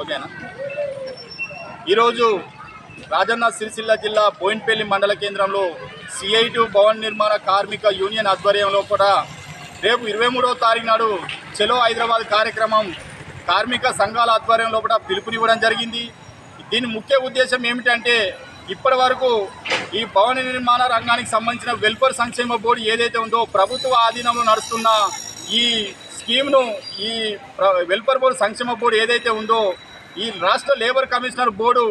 ఓకేనా? ఈరోజు రాజన్న సిరిసిల్ల జిల్లా బోయిన్పల్లి మండల కేంద్రంలో సిఐటు భవన్ నిర్మాణ కార్మిక యూనియన్ ఆధ్వర్యంలో కూడా రేపు ఇరవై మూడవ తారీఖు నాడు చెలో హైదరాబాద్ కార్యక్రమం కార్మిక సంఘాల ఆధ్వర్యంలో కూడా పిలుపునివ్వడం జరిగింది. దీని ముఖ్య ఉద్దేశం ఏమిటంటే ఇప్పటి వరకు ఈ భవన నిర్మాణ రంగానికి సంబంధించిన వెల్ఫేర్ సంక్షేమ బోర్డు ఏదైతే ఉందో ప్రభుత్వ ఆధీనంలో నడుస్తున్న ఈ స్కీమ్ను ఈ వెల్ఫేర్ బోర్డు సంక్షేమ బోర్డు ఏదైతే ఉందో ఈ రాష్ట్ర లేబర్ కమిషనర్ బోర్డు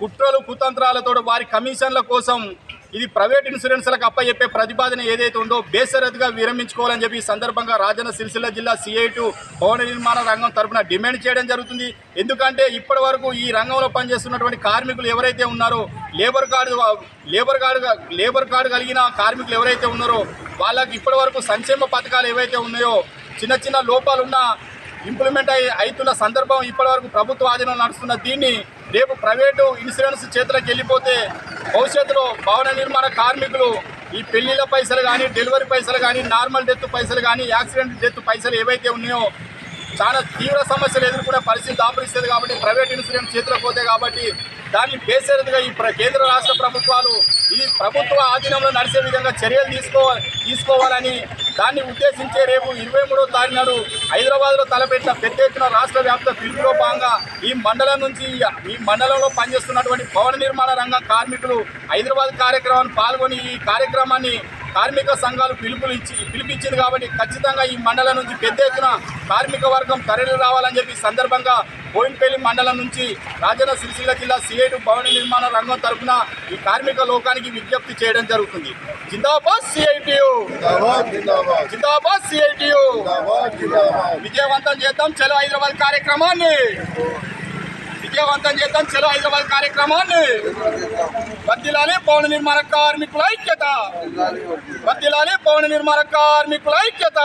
కుట్రలు కుతంత్రాలతో వారి కమిషన్ల కోసం ఇది ప్రైవేట్ ఇన్సూరెన్స్లకు అప్పచెప్పే ప్రతిపాదన ఏదైతే ఉందో బేసరతుగా విరమించుకోవాలని చెప్పి ఈ సందర్భంగా రాజన్న సిరిసిల్ల జిల్లా సిఐటు భవన నిర్మాణ రంగం తరపున డిమాండ్ చేయడం జరుగుతుంది. ఎందుకంటే ఇప్పటి వరకు ఈ రంగంలో పనిచేస్తున్నటువంటి కార్మికులు ఎవరైతే ఉన్నారో labour card labour card labour card కలిగిన కార్మికులు ఎవరైతే ఉన్నారో వాళ్ళకి ఇప్పటి వరకు సంక్షేమ పథకాలు ఏవైతే ఉన్నాయో చిన్న చిన్న లోపాలున్న ఇంప్లిమెంట్ అయి అవుతున్న సందర్భం ఇప్పటివరకు ప్రభుత్వ ఆధీనంలో నడుస్తున్న దీన్ని రేపు ప్రైవేటు ఇన్సూరెన్స్ చేతులకు వెళ్ళిపోతే భవిష్యత్తులో భవన నిర్మాణ కార్మికులు ఈ పెళ్ళిళ్ళ పైసలు కానీ డెలివరీ పైసలు కానీ నార్మల్ డెత్ పైసలు కానీ యాక్సిడెంట్ డెత్ పైసలు ఏవైతే ఉన్నాయో చాలా తీవ్ర సమస్యలు ఎదుర్కొనే పరిస్థితి దాపరిస్తుంది కాబట్టి ప్రైవేట్ ఇన్సూరెన్స్ చేతులకు పోతే కాబట్టి దాన్ని బేసరిదిగా ఈ ప్ర- కేంద్ర రాష్ట్ర ప్రభుత్వాలు ఇది ప్రభుత్వ ఆధీనంలో నడిచే విధంగా చర్యలు తీసుకో తీసుకోవాలని దాన్ని ఉద్దేశించే రేపు ఇరవై మూడో తారీఖు నాడు హైదరాబాద్లో తలపెట్టిన పెద్ద ఎత్తున రాష్ట్ర వ్యాప్త పిలుపులో భాగంగా ఈ మండలం నుంచి ఈ మండలంలో పనిచేస్తున్నటువంటి భవన నిర్మాణ రంగం కార్మికులు హైదరాబాద్ కార్యక్రమాన్ని పాల్గొని ఈ కార్యక్రమాన్ని కార్మిక సంఘాలు పిలుపులు ఇచ్చి పిలిపించింది కాబట్టి ఖచ్చితంగా ఈ మండలం నుంచి పెద్ద ఎత్తున కార్మిక వర్గం తరలి రావాలని చెప్పి సందర్భంగా బోయిన్పల్లి మండలం నుంచి రాజన్న సిరిసిల్ల జిల్లా సిఐటి భవన నిర్మాణ రంగం తరఫున ఈ కార్మిక లోకానికి విజ్ఞప్తి చేయడం జరుగుతుంది. జిందాబాద్ సిఐటియు జిందాబాద్ సిఐటియు విజయవంతం చేద్దాం. చలో హైదరాబాద్ కార్యక్రమాన్ని! విజయవంతం చేద్దాం. చలో హైదరాబాద్ కార్యక్రమాన్ని. బద్దిలాలి పౌన నిర్మాణ కార్మికుల ఐక్యత. బద్దిలాలి పౌన నిర్మాణ కార్మికుల ఐక్యత.